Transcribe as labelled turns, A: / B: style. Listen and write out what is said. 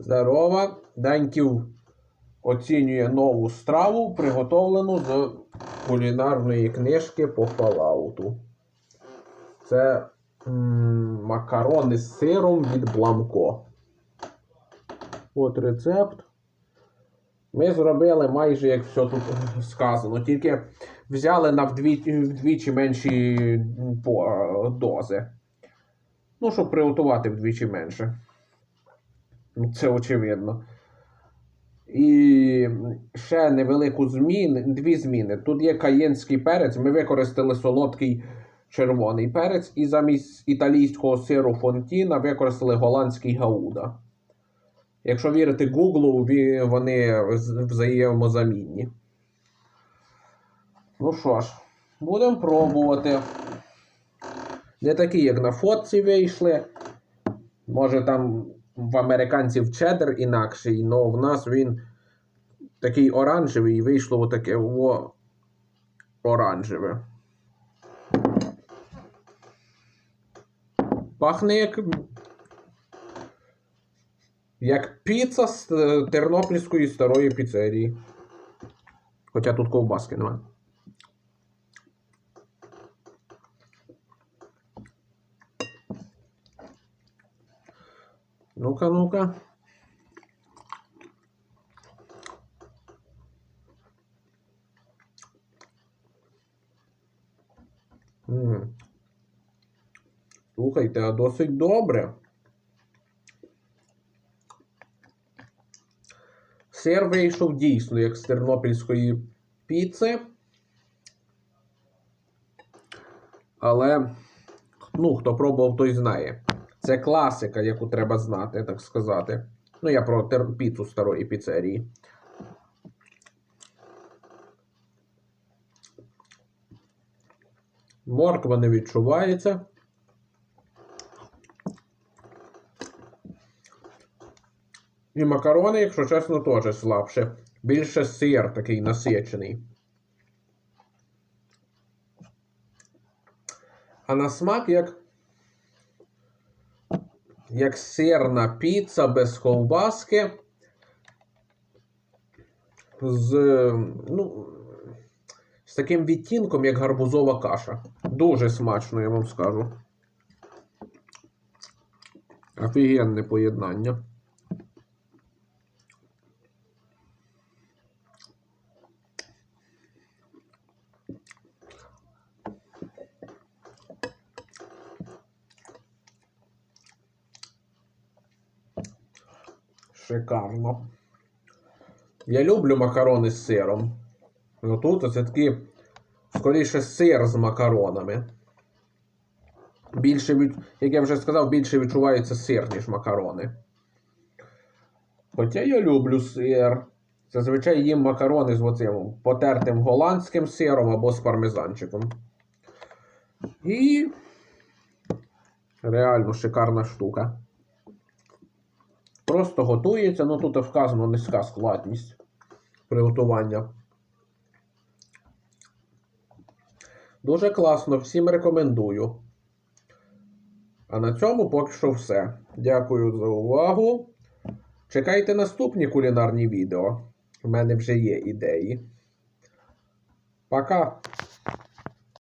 A: Здорова. Даньків оцінює нову страву, приготовлену з кулінарної книжки по Fallout. Це м, макарони з сиром від Бламко. От рецепт. Ми зробили майже як все тут сказано, тільки взяли на вдвічі, вдвічі менші дози. Ну, щоб приготувати вдвічі менше. Це очевидно. І ще невелику зміну, дві зміни. Тут є каєнський перець. Ми використали солодкий червоний перець, і замість італійського сиру фонтіна використали голландський гауда. Якщо вірити Гуглу, вони взаємозамінні. Ну що ж, будемо пробувати. Не такі, як на фотці вийшли. Може там в американців чеддер інакший, але в нас він такий оранжевий і вийшло отаке о, оранжеве. Пахне як. Як піца з е, тернопільської старої піцерії. Хоча тут ковбаски немає. Ну-ка, ну-ка. Слухайте, а досить добре. Сир вийшов дійсно як з тернопільської піци. Але, ну, хто пробував, той знає. Це класика, яку треба знати, так сказати. Ну, я про піцу старої піцерії. Морква не відчувається. І макарони, якщо чесно, теж слабше. Більше сир такий насичений. А на смак як. Як сирна піца без ковбаски. З. Ну. З таким відтінком, як гарбузова каша. Дуже смачно, я вам скажу. Офігенне поєднання. Шикарно. Я люблю макарони з сиром. Ну тут це такі, скоріше, сир з макаронами. Більше від, як я вже сказав, більше відчувається сир, ніж макарони. Хоча я люблю сир. Зазвичай їм макарони з оцим потертим голландським сиром або з пармезанчиком. І реально шикарна штука. Просто готується, ну тут вказано низька складність приготування. Дуже класно, всім рекомендую. А на цьому поки що все. Дякую за увагу. Чекайте наступні кулінарні відео. У мене вже є ідеї. Пока!